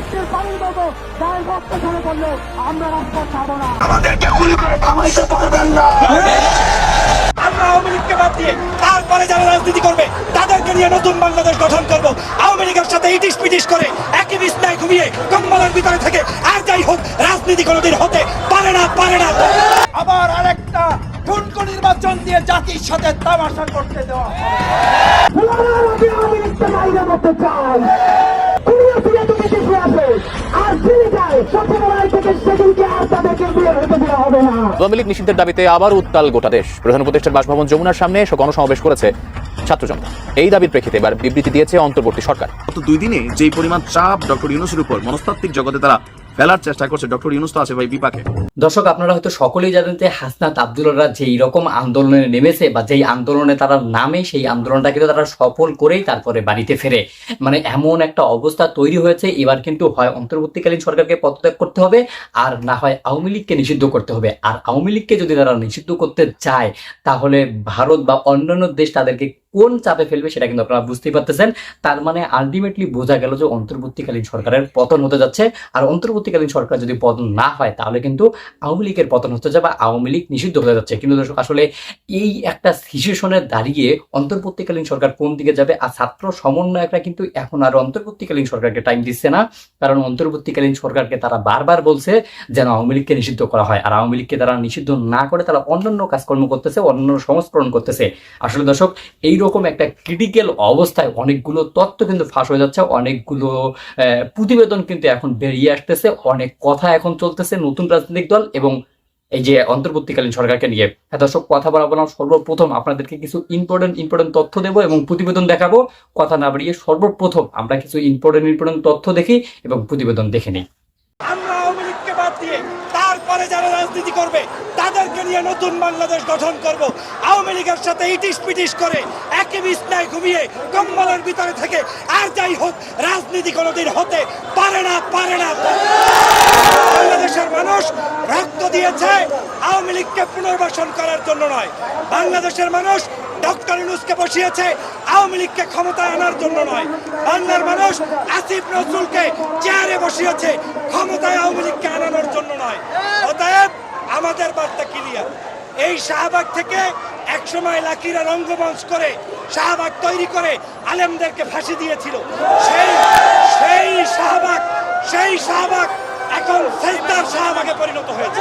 বৃষ্টির পানির মতো গায়ে রক্ত ঝরে পড়লেও আমরা রাস্তা ছাড়বো না। আমাদেরকে গুলি করে থামাইতে পারবেন না। আমরা আওয়ামী লীগকে বাদ দিয়ে তারপরে যারা রাজনীতি করবে তাদেরকে নিয়ে নতুন বাংলাদেশ গঠন করব। আওয়ামী লীগের সাথে ইটিস পিটিস করে একই বিছনায় ঘুমিয়ে কম্বলের ভিতরে থেকে আর যাই হোক রাজনীতি কোনোদিন হতে পারে না পারে না। আবার আরেকটা ঠুনকো নির্বাচন দিয়ে জাতির সাথে তামাশা করতে দেওয়া হবে। আওয়ামী লীগকে বাইরে করতে চাই। থেকে আওয়ামী লীগ নিষিদ্ধের দাবিতে আবার উত্তাল গোটা দেশ। প্রধান উপদেষ্টার বাসভবন যমুনার সামনে এসে গণসমাবেশ করেছে ছাত্র জনতা। এই দাবির প্রেক্ষিতে এবার বিবৃতি দিয়েছে অন্তর্বর্তী সরকার। গত দুই দিনে যেই পরিমাণ চাপ ডক্টর ইউনুসের উপর মনস্তাত্ত্বিক জগতে তারা ফেলার চেষ্টা করছে ডক্টর ইউনুস তো আছে ভাই বিপাকে। দর্শক, আপনারা হয়তো সকলেই জানেন যে হাসনাত আবদুল্লাহরা যেই রকম আন্দোলনে নেমেছে বা যেই আন্দোলনে তারা নামে, সেই আন্দোলনটা কিন্তু তারা সফল করেই তারপরে বাড়িতে ফেরে। মানে এমন একটা অবস্থা তৈরি হয়েছে, এবার কিন্তু হয় অন্তর্বর্তীকালীন সরকারকে পদত্যাগ করতে হবে, আর না হয় আওয়ামী লীগকে নিষিদ্ধ করতে হবে। আর আওয়ামী লীগকে যদি তারা নিষিদ্ধ করতে চায়, তাহলে ভারত বা অন্যান্য দেশ তাদেরকে কোন চাপে ফেলবে সেটা কিন্তু আপনারা বুঝতেই পারতেছেন। তার মানে আলটিমেটলি বোঝা গেল যে অন্তর্বর্তীকালীন সরকারের পতন হতে যাচ্ছে। আর অন্তর্বর্তীকালীন সরকার যদি পতন না হয়, তাহলে কিন্তু আওয়ামী লীগের পতন হতে যাবে আওয়ামী লীগ নিষিদ্ধ হতে যাচ্ছে। কিন্তু দর্শক, আসলে এই একটা সিচুয়েশনে দাঁড়িয়ে অন্তর্বর্তীকালীন সরকার কোন দিকে যাবে আর ছাত্র সমন্বয়করা কিন্তু এখন আর অন্তর্বর্তীকালীন সরকারকে টাইম দিচ্ছে না। কারণ অন্তর্বর্তীকালীন সরকারকে তারা বারবার বলছে যেন আওয়ামী লীগকে নিষিদ্ধ করা হয়। আর আওয়ামী লীগকে তারা নিষিদ্ধ না করে তারা অন্যান্য কাজকর্ম করতেছে, অন্যান্য সংস্করণ করতেছে। আসলে দর্শক এইরকম একটা ক্রিটিক্যাল অবস্থায় অনেকগুলো তথ্য কিন্তু ফাঁস হয়ে যাচ্ছে, অনেকগুলো প্রতিবেদন কিন্তু এখন বেরিয়ে আসতেছে, অনেক কথা এখন চলতেছে নতুন রাজনৈতিক দল এবং এই যে অন্তর্বর্তীকালীন সরকারকে নিয়ে। হ্যাঁ দর্শক, কথা বলাবো না, সর্বপ্রথম আপনাদেরকে কিছু ইম্পর্টেন্ট ইম্পর্টেন্ট তথ্য দেবো এবং প্রতিবেদন দেখাবো। কথা না বাড়িয়ে সর্বপ্রথম আমরা কিছু ইম্পর্টেন্ট ইম্পর্টেন্ট তথ্য দেখি এবং প্রতিবেদন দেখে নিই। লীগকে বাদ দিয়ে তারপরে যারা রাজনীতি করবে, তাদেরকে নিয়ে নতুন বাংলাদেশ গঠন করব। আওয়ামী লীগের সাথে ইটিস পিটিস করে একই বিছনায় ঘুমিয়ে কম্বলের ভিতরে থেকে আর যাই হোক, রাজনীতি কোনোদিন হতে পারে না পারে না। বাংলাদেশের মানুষ রক্ত দিয়েছে আওয়ামী লীগকে পুনর্বাসন করার জন্য নয়। বাংলাদেশের মানুষ ডক্টর ইউনুসকে বসিয়েছে আওয়ামী লীগকে ক্ষমতায় আনার জন্য নয়। বাংলার মানুষ আসিফ নজরুলকে চেয়ারে বসিয়েছে, ক্ষমতায় আওয়ামী লীগকে আনানোর জন্য নয়। অতএব আমাদের বার্তা ক্লিয়ার। এই শাহবাগ থেকে একসময় লাকিরা রঙ্গমঞ্চ করে শাহবাগ তৈরি করে আলেমদেরকে ফাঁসি দিয়েছিল। সেই সেই শাহবাগ সেই শাহবাগ এখন সেজদার পরিণত হয়েছে।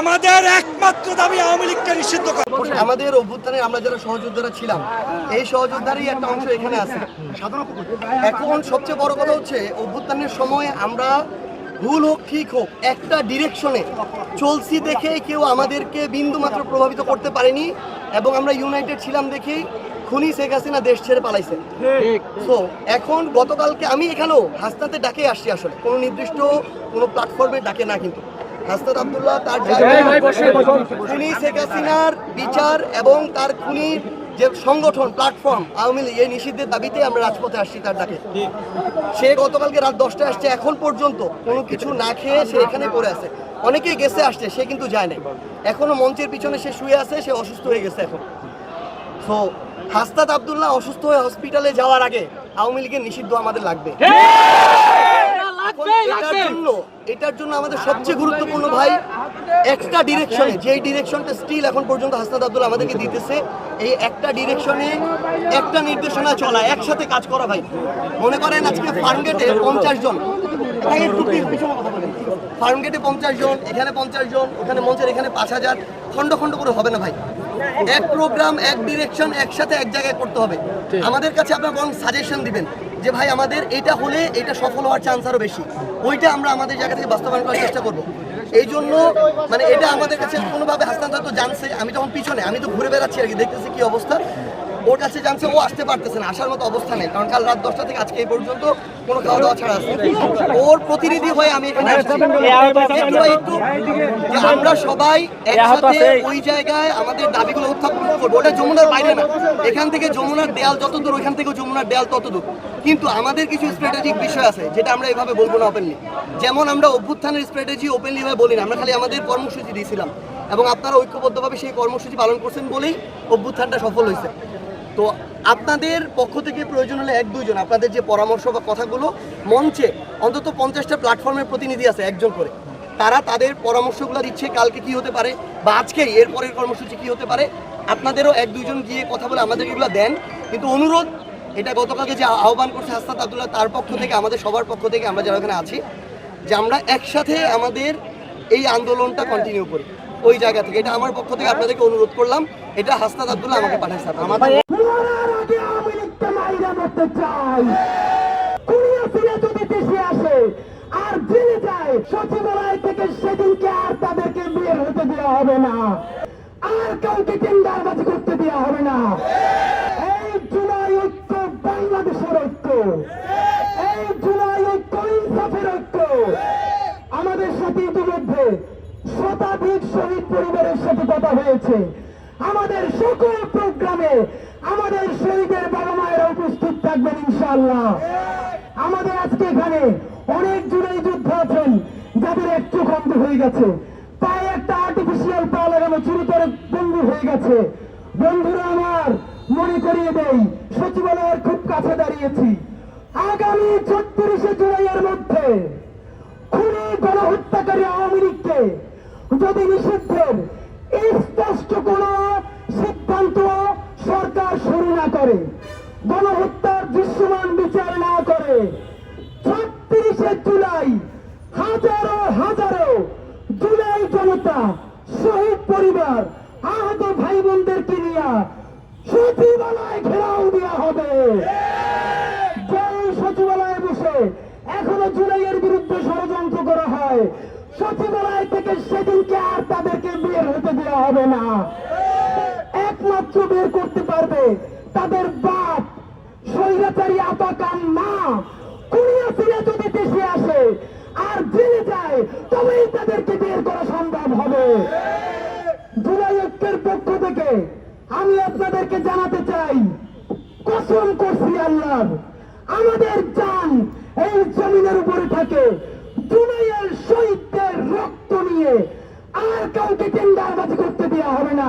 আমাদের একমাত্র দাবি আওয়ামী লীগকে নিষিদ্ধ করা। আমাদের অভ্যুত্থানে আমরা যারা সহযোদ্ধারা ছিলাম, এই সহযোদ্ধারই একটা অংশ এখানে আছে। এখন সবচেয়ে বড় কথা হচ্ছে, অভ্যুত্থানের সময় আমরা ভুল হোক, ঠিক হোক, একটা ডিরেকশনে চলছি দেখে কেউ আমাদেরকে বিন্দু মাত্র প্রভাবিত করতে পারেনি এবং আমরা ইউনাইটেড ছিলাম দেখেই খুনি শেখ হাসিনা দেশ ছেড়ে পালাইছে। তো এখন গতকালকে আমি এখানেও হাসনাতে ডাকে আসছি আসলে। কোনো নির্দিষ্ট কোনো প্ল্যাটফর্মে ডাকে না কিন্তু। হাসনাত আবদুল্লাহ তার খুনি শেখ হাসিনার বিচার এবং তার খুনির যে সংগঠন প্ল্যাটফর্ম আওয়ামী লীগ এই নিষিদ্ধের দাবিতে আমরা রাজপথে আসছি তার ডাকে। সে গতকালকে রাত দশটায় আসছে। এখন পর্যন্ত কোনো কিছু না খেয়ে সে এখানে পড়ে আছে। অনেকেই গেছে আসছে সে কিন্তু যায় না এখনও মঞ্চের পিছনে সে শুয়ে আছে সে অসুস্থ হয়ে গেছে এখন। তো হাসনাত আবদুল্লাহ অসুস্থ হয়ে হসপিটালে যাওয়ার আগে আওয়ামী লীগের নিষিদ্ধ আমাদের লাগবে। এটার জন্য এটার জন্য আমাদের সবচেয়ে গুরুত্বপূর্ণ ভাই একটা ডিরেকশনে যেই ডিরেকশনটা স্টিল এখন পর্যন্ত হাসনাত আব্দুল আমাদেরকে দিতেছে এই একটা ডিরেকশনে একটা নির্দেশনা চলা একসাথে কাজ করা ভাই। মনে করেন আজকে ফার্মগেটে পঞ্চাশ জন। ফার্মগেটে পঞ্চাশ জন এখানে পঞ্চাশ জন ওখানে মঞ্চের এখানে পাঁচ হাজার। খন্ড খন্ড করে হবে না ভাই। এক প্রোগ্রাম এক ডিরেকশন একসাথে এক জায়গায় করতে হবে। আমাদের কাছে আপনার বরং সাজেশন দিবেন যে ভাই আমাদের এটা হলে এটা সফল হওয়ার চান্স আরও বেশি। ওইটা আমরা আমাদের জায়গা থেকে বাস্তবায়ন করার চেষ্টা করব। এই জন্য মানে এটা আমাদের কাছে কোনোভাবে হাস্তান্তর তো জানছে। আমি তখন পিছনে আমি তো ঘুরে বেড়াচ্ছি আর কি দেখতেছি কি অবস্থা। ওর কাছে জানছে, ও আসতে পারতেছে না, আসার মতো অবস্থা নেই। কারণ কাল রাত দশটা থেকে আজকে এই পর্যন্ত কোনো খাওয়া দাওয়া ছাড়া আছে ওর প্রতিনিধি হয়ে আমি এখানে একটু আমরা সবাই একসাথে ওই জায়গায় আমাদের দাবিগুলো উত্থাপন করব। ওটা যমুনার বাইরে না। এখান থেকে যমুনার দেয়াল যত দূর, ওইখান থেকে যমুনার দেয়াল তত দূর। কিন্তু আমাদের কিছু স্ট্র্যাটেজিক বিষয় আছে, যেটা আমরা এভাবে বলব না ওপেনলি যেমন আমরা অভ্যুত্থানের স্ট্র্যাটেজি ওপেনলি ভাবে বলি না, আমরা খালি আমাদের কর্মসূচি দিয়েছিলাম। এবং আপনারা ঐক্যবদ্ধভাবে সেই কর্মসূচি পালন করছেন বলেই অভ্যুত্থানটা সফল হয়েছে। তো আপনাদের পক্ষ থেকে প্রয়োজন হলে এক দুইজন আপনাদের যে পরামর্শ বা কথাগুলো মঞ্চে অন্তত পঞ্চাশটা প্ল্যাটফর্মের প্রতিনিধি আছে একজন করে, তারা তাদের পরামর্শগুলো দিচ্ছে কালকে কি হতে পারে বা আজকেই এর পরের কর্মসূচি কি হতে পারে। আপনাদেরও এক দুইজন গিয়ে কথা বলে আমাদের এগুলো দেন। কিন্তু অনুরোধ, এটা গতকালকে যে আহ্বান করছে হাসনাত আবদুল্লাহ, তার পক্ষ থেকে, আমাদের সবার পক্ষ থেকে আমরা যারা ওখানে আছি, যে আমরা একসাথে আমাদের এই আন্দোলনটা কন্টিনিউ করি। ওই জায়গা থেকে, এটা আমার পক্ষ থেকে আপনাদেরকে অনুরোধ করলাম। এটা হাসনাত আবদুল্লাহ আমাকে পাঠাইছে আমাদের মরার আগে আওয়ামী লীগকে মাইরা মরতে চাই। কুড়িয়ে ফিরে যদি দেশে আসে, আর জেলে যায়, সচিবালয় থেকে সেদিনকে আর তাদেরকে বের হতে দেওয়া হবে না। আর কাউকে টেন্ডারবাজি করতে দেওয়া হবে না। এই জুলাই ঐক্য বাংলাদেশের ঐক্য। এই জুলাই ঐক্য ইনসাফের ঐক্য। আমাদের সাথে ইতিমধ্যে শতাধিক শহীদ পরিবারের সাথে কথা হয়েছে। আমাদের সকল প্রোগ্রামে আমাদের শহীদের বাবা মায়েরা উপস্থিত থাকবেন ইনশাআল্লাহ। আমাদের আজকে এখানে অনেক জুড়ে যুদ্ধ আছেন, যাদের এক চোখ অন্ধ হয়ে গেছে। পায়ে একটা আর্টিফিশিয়াল পা লাগানো চুরিতরে বন্ধু হয়ে গেছে। বন্ধুরা আমার, মনে করিয়ে দেই, সচিবালয়ের খুব কাছে দাঁড়িয়েছি। আগামী ছত্রিশে জুলাইয়ের মধ্যে খুনি গণহত্যাকারী আওয়ামী লীগকে যদি নিষিদ্ধের স্পষ্ট কোন করে, গণহত্যার দৃশ্যমান বিচার না করে, ছত্রিশে জুলাই হাজারো হাজারো জুলাই জনতা, শহীদ পরিবার, আহত ভাই বোনদেরকে নিয়ে সচিবালয় ঘেরাও দেওয়া হবে। সচিবালয়ে বসে এখনও জুলাইয়ের বিরুদ্ধে ষড়যন্ত্র করা হয়। সচিবালয় থেকে সেদিনকে আর তাদেরকে বের হতে দেওয়া হবে না। একমাত্র বের করতে পারবে তাদের বাপ, স্বৈরাচারী আপাকান মা, কুড়িয়ে ফিরে যদি দেশে আসে আর জেলে যায়, তবেই তাদেরকে বের করা সম্ভব হবে। জুলাই ঐক্যের পক্ষ থেকে আমি আপনাদেরকে জানাতে চাই, কসম করছি আল্লাহ আমাদের জান এই জমিনের উপরে থাকে। জুনাইয়ের শহীদদের রক্ত নিয়ে আর কাউকে টেন্ডারবাজি করতে দেওয়া হবে না।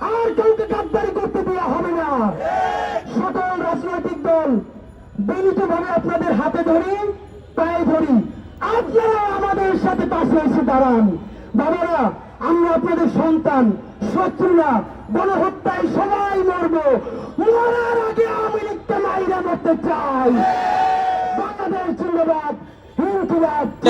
আর কাউকে গাদ্দারি করতে দেওয়া হবে না। সকল রাজনৈতিক দল বিনীতভাবে আপনাদের হাতে ধরি, পায়ে ধরি। আপনারা আমাদের সাথে পাশে এসে দাঁড়ান। বাবারা, আমরা আপনাদের সন্তান, শত্রুরা, গণহত্যায় সবাই মরবো। মরার আগে আমি লীগকে মাইরা মরতে চাই। বাংলাদেশ ইনকিলাব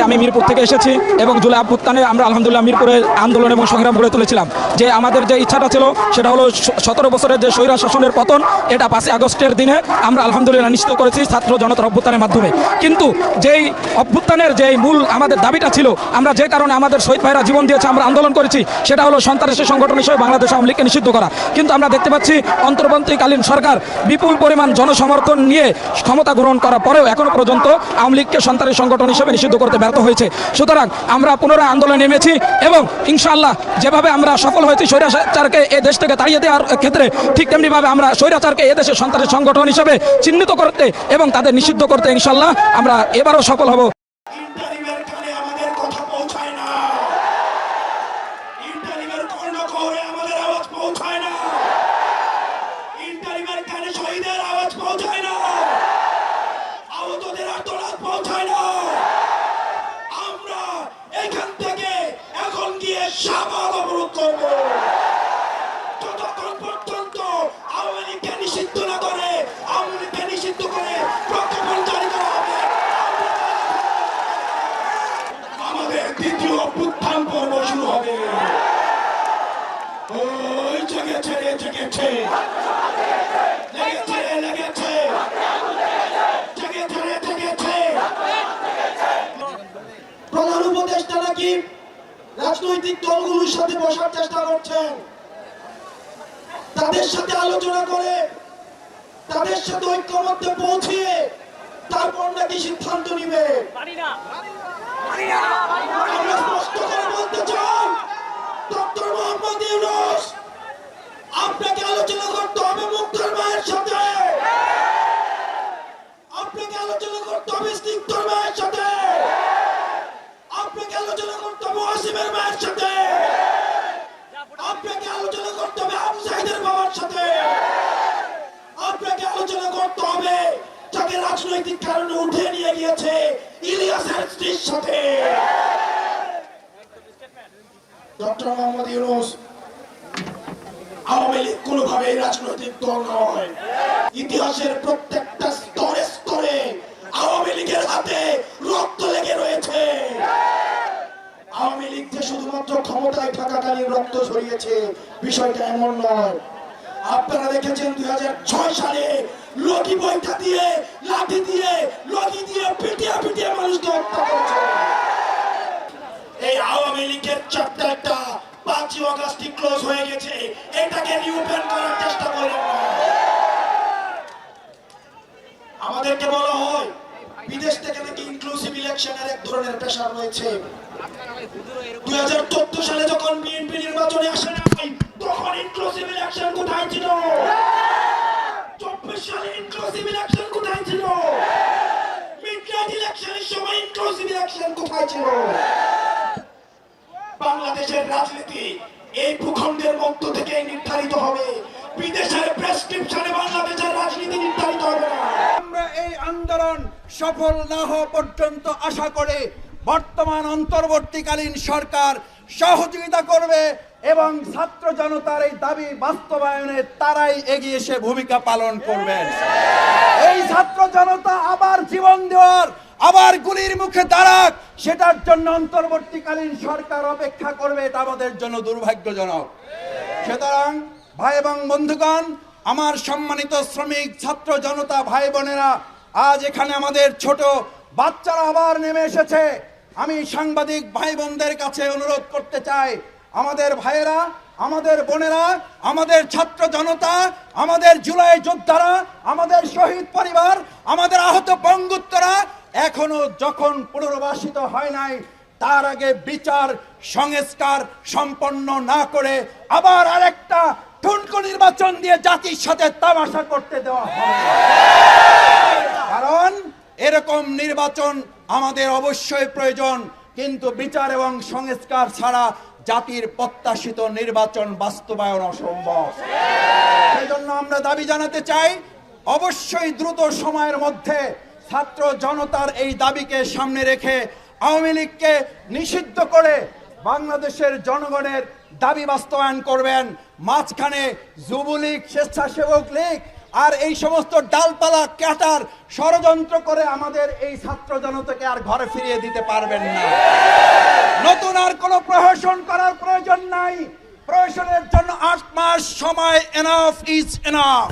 আমি মিরপুর থেকে এসেছি এবং জুলাই আভ্যুত্থানে আমরা আলহামদুলিল্লাহ মিরপুরে আন্দোলন এবং সংগ্রাম গড়ে তুলেছিলাম। যে আমাদের যে ইচ্ছাটা ছিল, সেটা হলো সতেরো বছরের যে স্বৈরা শাসনের পতন, এটা পাঁচই আগস্টের দিনে আমরা আলহামদুলিল্লাহ নিশ্চিত করেছি ছাত্র জনতার অভ্যুত্থানের মাধ্যমে। কিন্তু যেই অভ্যুত্থানের যেই মূল আমাদের দাবিটা ছিল, আমরা যে কারণে আমাদের শহীদ ভাইরা জীবন দিয়েছে, আমরা আন্দোলন করেছি, সেটা হলো সন্ত্রাসী সংগঠন হিসেবে বাংলাদেশ আওয়ামী লীগকে নিষিদ্ধ করা। কিন্তু আমরা দেখতে পাচ্ছি অন্তর্বর্তীকালীন সরকার বিপুল পরিমাণ জনসমর্থন নিয়ে ক্ষমতা গ্রহণ করার পরেও এখনও পর্যন্ত আওয়ামী লীগকে সন্ত্রাসী সংগঠন হিসেবে নিষিদ্ধ করতে ব্যর্থ হয়েছে। সুতরাং আমরা পুনরায় আন্দোলনে নেমেছি এবং ইনশাআল্লাহ যেভাবে আমরা সফল হয়েছি স্বৈরাচারকে এ দেশ থেকে তাড়িয়ে দেওয়ার ক্ষেত্রে ঠিক তেমনিভাবে আমরা স্বৈরাচারকে এ দেশের সন্ত্রাসী সংগঠন হিসেবে চিহ্নিত করতে এবং তাদের নিষিদ্ধ করতে ইনশাল্লাহ আমরা এবারও সফল হব। প্রধান উপদেষ্টা নাকি রাজনৈতিক দলগুলোর সাথে বসার চেষ্টা করছেন? তাদের সাথে আলোচনা করে, তাদের সাথে ঐক্যমত্যে পৌঁছিয়ে তারপর নাকি সিদ্ধান্ত নিবে। আমরা স্পষ্ট করে বলতে চাই, ডক্টর মোহাম্মদ ইউনুস আপনাকে আলোচনা করতে হবে মুক্তর মায়ের সাথে। আপনাকে আলোচনা করতে হবে স্নিগ্ধর মায়ের সাথে। আপনাকে আলোচনা করতে হবে ওয়াসিমের মায়ের সাথে। আপনাকে আলোচনা করতে হবে আবু সাহিদের বাবার সাথে। আপনাকে আলোচনা করতে হবে যাকে রাজনৈতিক কারণে উঠে নিয়ে গিয়েছে ইলিয়াসের স্ত্রীর সাথে। ডক্টর মোহাম্মদ ইউনুস আওয়ামী লীগ কোনোভাবেই রাজনৈতিক দল নয়। ইতিহাসের প্রত্যেকটা স্তরে স্তরে আওয়ামী লীগের হাতে রক্ত লেগে রয়েছে। আওয়ামী লীগ যে শুধুমাত্র ক্ষমতায় থাকাকালীন রক্ত ঝরিয়েছে, বিষয়টা এমন নয়। আপনারা দেখেছেন দুই ছয় সালে লগি বইটা দিয়ে, লাঠি দিয়ে, লগি দিয়ে পিটিয়ে পিটিয়ে মানুষকে হত্যা করেছে। এই আওয়ামী লীগের চ্যাপ্টারটা পাঁচই অগাস্টই ক্লোজ হয়ে গেছে। এটাকে রিওপেন করার চেষ্টা করেন। আমাদেরকে বলা হয়, বিদেশ থেকে নাকি ইনক্লুসিভ ইলেকশনের এক ধরনের প্রেশার রয়েছে। দুই হাজার চোদ্দ সালে যখন বিএনপি নির্বাচনে আসে নাই তখন ইনক্লুসিভ ইলেকশন কোথায় ছিল? চব্বিশ সালে ইনক্লুসিভ ইলেকশন কোথায় ছিল? ইলেকশনের সময় ইনক্লুসিভ ইলেকশন কোথায় ছিল? বাংলাদেশের রাজনীতি এই ভূখণ্ডের মধ্য থেকে নির্ধারিত হবে। বিদেশের প্রেসক্রিপশনে বাংলাদেশের রাজনীতি নির্ধারিত হবে আমরা এই আন্দোলন সফল না হওয়া পর্যন্ত আশা করে বর্তমান অন্তর্বর্তীকালীন সরকার সহযোগিতা করবে এবং ছাত্র জনতার এই দাবি বাস্তবায়নে তারাই এগিয়ে এসে ভূমিকা পালন করবেন এই ছাত্র জনতা আবার জীবন দেওয়ার, আবার গুলির মুখে দাঁড়াক সেটার জন্য অন্তর্বর্তীকালীন সরকার অপেক্ষা করবে, এটা আমাদের জন্য দুর্ভাগ্যজনক। সুতরাং ভাই এবং বন্ধুগণ, আমার সম্মানিত শ্রমিক, ছাত্র জনতা, ভাই বোনেরা, আজ এখানে আমাদের ছোট বাচ্চারা আবার নেমে এসেছে। আমি সাংবাদিক ভাই বোনদের কাছে অনুরোধ করতে চাই, আমাদের ভাইয়েরা আমাদের বোনেরা, আমাদের ছাত্র জনতা, আমাদের জুলাই যোদ্ধারা, আমাদের শহীদ পরিবার, আমাদের আহত বঙ্গুত্তরা এখনও যখন পুনর্বাসিত হয় নাই, তার আগে বিচার সংস্কার সম্পন্ন না করে আবার আরেকটা ঠুনকো নির্বাচন দিয়ে জাতির সাথে তামাশা করতে দেওয়া হবে। কারণ এরকম নির্বাচন আমাদের অবশ্যই প্রয়োজন, কিন্তু বিচার এবং সংস্কার ছাড়া জাতির প্রত্যাশিত নির্বাচন বাস্তবায়ন অসম্ভব। সেই জন্য আমরা দাবি জানাতে চাই, অবশ্যই দ্রুত সময়ের মধ্যে ছাত্র জনতার এই দাবিকে সামনে রেখে আওয়ামী লীগকে নিষিদ্ধ করে বাংলাদেশের জনগণের দাবি বাস্তবায়ন করবেন। মাঝখানে যুবলীগ, স্বেচ্ছাসেবক লীগ আর এই সমস্ত ডালপালা, ক্যাটার ষড়যন্ত্র করে আমাদের এই ছাত্র জনতাকে আর ঘরে ফিরিয়ে দিতে পারবেন না। নতুন আর কোনো প্রহসন করার প্রয়োজন নাই। প্রহসনের জন্য আট মাস সময় এনাফ ইজ এনাফ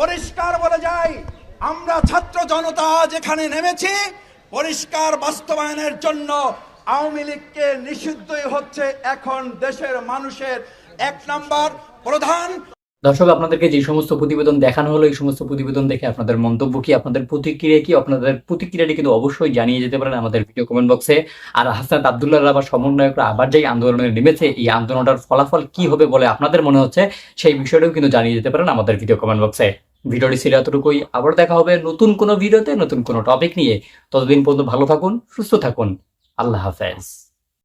পরিষ্কার বলে যাই, আমরা ছাত্র জনতা এখানে নেমেছি, পরিষ্কার বাস্তবায়নের জন্য আওয়ামী লীগকে নিষিদ্ধই হচ্ছে এখন দেশের মানুষের এক নাম্বার প্রধান দর্শক, আপনাদেরকে যে সমস্ত প্রতিবেদন দেখানো হলো, এই সমস্ত প্রতিবেদন দেখে আপনাদের মন্তব্য কি, আপনাদের প্রতিক্রিয়া কি, আপনাদের প্রতিক্রিয়াটি কিন্তু অবশ্যই জানিয়ে যেতে পারেন আমাদের ভিডিও কমেন্ট বক্সে আর হাসান আবদুল্লাহ আবার সমন্বয়করা আবার যেই আন্দোলনে নেমেছে, এই আন্দোলনটার ফলাফল কি হবে বলে আপনাদের মনে হচ্ছে, সেই বিষয়টাও কিন্তু জানিয়ে যেতে পারেন আমাদের ভিডিও কমেন্ট বক্সে ভিডিওটি ছিল এতটুকুই, আবার দেখা হবে নতুন কোনো ভিডিওতে, নতুন কোনো টপিক নিয়ে। ততদিন পর্যন্ত ভালো থাকুন, সুস্থ থাকুন। আল্লাহ হাফেজ।